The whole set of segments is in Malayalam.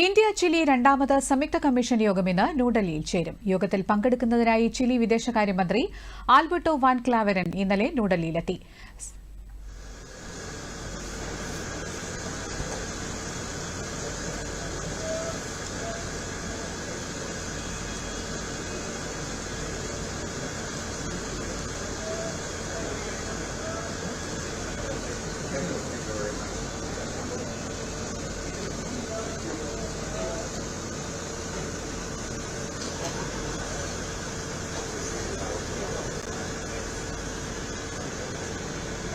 ഇന്ത്യ ചിലി രണ്ടാമത് സംയുക്ത കമ്മീഷൻ യോഗം ഇന്ന് ന്യൂഡൽഹിയിൽ ചേരും. യോഗത്തിൽ പങ്കെടുക്കുന്നതിനായി ചിലി വിദേശകാര്യമന്ത്രി ആൽബർട്ടോ വാൻ ക്ലാവരൻ ഇന്നലെ ന്യൂഡൽഹിയിലെത്തി.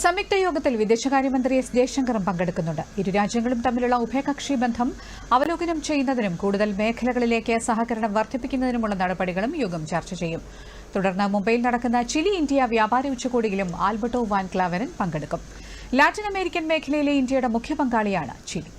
സംയുക്ത യോഗത്തിൽ വിദേശകാര്യമന്ത്രി എസ് ജയശങ്കറും പങ്കെടുക്കുന്നുണ്ട്. ഇരു രാജ്യങ്ങളും തമ്മിലുള്ള ഉഭയകക്ഷി ബന്ധം അവലോകനം ചെയ്യുന്നതിനും കൂടുതൽ മേഖലകളിലേക്ക് സഹകരണം വർദ്ധിപ്പിക്കുന്നതിനുമുള്ള നടപടികളും യോഗം ചർച്ച ചെയ്യും. തുടർന്ന് മുംബൈയിൽ നടക്കുന്ന ചിലി ഇന്ത്യ വ്യാപാര ഉച്ചകോടിയിലും ആൽബർട്ടോ വാൻ ക്ലാവരൻ പങ്കെടുക്കും. ലാറ്റിൻ അമേരിക്കൻ മേഖലയിലെ ഇന്ത്യയുടെ മുഖ്യ പങ്കാളിയാണ് ചിലി.